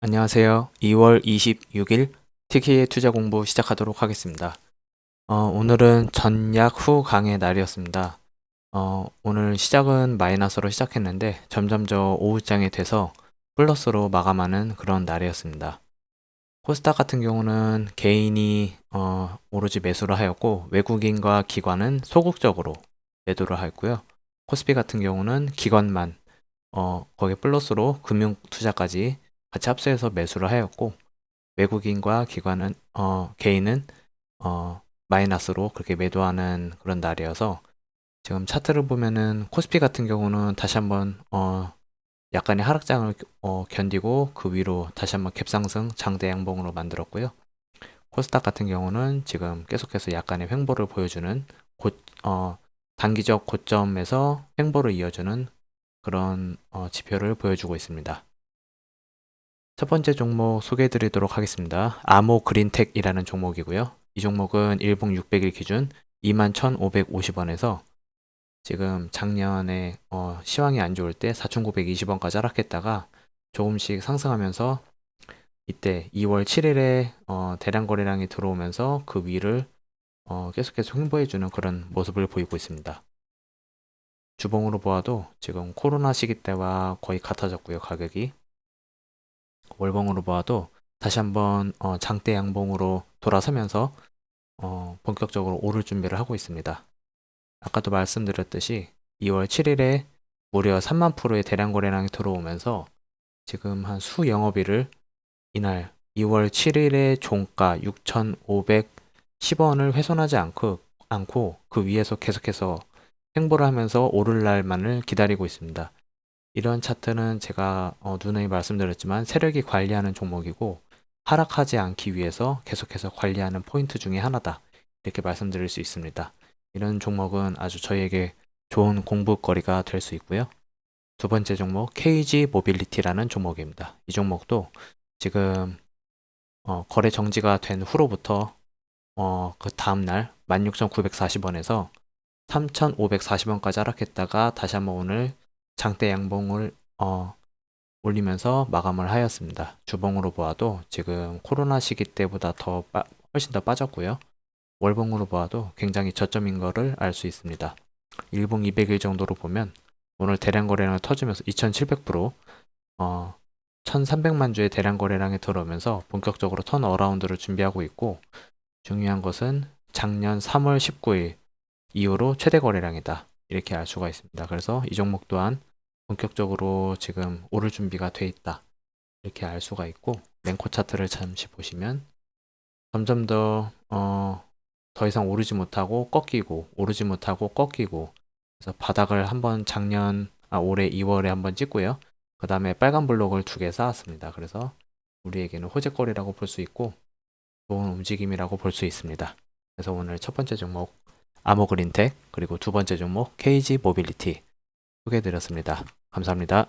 안녕하세요. 2월 26일 TK의 투자 공부 시작하도록 하겠습니다. 어, 오늘은 전약 후 강의 날이었습니다. 어, 오늘 시작은 마이너스로 시작했는데 점점 저 오후장이 돼서 플러스로 마감하는 그런 날이었습니다. 코스닥 같은 경우는 개인이 어, 오로지 매수를 하였고 외국인과 기관은 소극적으로 매도를 하였고요. 코스피 같은 경우는 기관만 어, 거기에 플러스로 금융 투자까지 같이 합세해서 매수를 하였고 외국인과 기관은 어, 개인은 어, 마이너스로 그렇게 매도하는 그런 날이어서 지금 차트를 보면은 코스피 같은 경우는 다시 한번 어, 약간의 하락장을 어, 견디고 그 위로 다시 한번 갭상승 장대 양봉으로 만들었고요. 코스닥 같은 경우는 지금 계속해서 약간의 횡보를 보여주는 고, 어, 단기적 고점에서 횡보를 이어주는 그런 어, 지표를 보여주고 있습니다. 첫 번째 종목 소개해 드리도록 하겠습니다. 아모 그린텍이라는 종목이고요. 이 종목은 일봉 600일 기준 21,550원에서 지금 작년에 어, 시황이 안 좋을 때 4,920원까지 하락했다가 조금씩 상승하면서 이때 2월 7일에 어, 대량 거래량이 들어오면서 그 위를 어, 계속해서 횡보해주는 그런 모습을 보이고 있습니다. 주봉으로 보아도 지금 코로나 시기 때와 거의 같아졌고요, 가격이. 월봉으로 보아도 다시 한번 어, 장대 양봉으로 돌아서면서 어, 본격적으로 오를 준비를 하고 있습니다. 아까도 말씀드렸듯이 2월 7일에 무려 3만 프로의 대량 거래량이 들어오면서 지금 한 수 영업일을 이날 2월 7일의 종가 6,510원을 훼손하지 않고, 않고 그 위에서 계속해서 횡보를 하면서 오를 날만을 기다리고 있습니다. 이런 차트는 제가 어, 누누이 말씀드렸지만 세력이 관리하는 종목이고 하락하지 않기 위해서 계속해서 관리하는 포인트 중에 하나다. 이렇게 말씀드릴 수 있습니다. 이런 종목은 아주 저희에게 좋은 공부거리가 될 수 있고요. 두 번째 종목 KG 모빌리티라는 종목입니다. 이 종목도 지금 어, 거래 정지가 된 후로부터 어, 그 다음날 16,940원에서 3,540원까지 하락했다가 다시 한번 오늘 장대 양봉을 어, 올리면서 마감을 하였습니다. 주봉으로 보아도 지금 코로나 시기 때보다 더 빠, 훨씬 더 빠졌고요. 월봉으로 보아도 굉장히 저점인 것을 알수 있습니다. 일봉 200일 정도로 보면 오늘 대량 거래량을 터지면서 2700% 어, 1300만 주의 대량 거래량이 들어오면서 본격적으로 턴 어라운드를 준비하고 있고 중요한 것은 작년 3월 19일 이후로 최대 거래량이다. 이렇게 알 수가 있습니다. 그래서 이 종목 또한 본격적으로 지금 오를 준비가 돼 있다. 이렇게 알 수가 있고 랭코 차트를 잠시 보시면 점점 더, 어, 더 이상 오르지 못하고 꺾이고 오르지 못하고 꺾이고 그래서 바닥을 한번 작년 아, 올해 2월에 한번 찍고요. 그 다음에 빨간 블록을 두 개 쌓았습니다. 그래서 우리에게는 호재거리라고 볼 수 있고 좋은 움직임이라고 볼 수 있습니다. 그래서 오늘 첫 번째 종목 아모그린텍 그리고 두 번째 종목 KG 모빌리티 소개해드렸습니다. 감사합니다.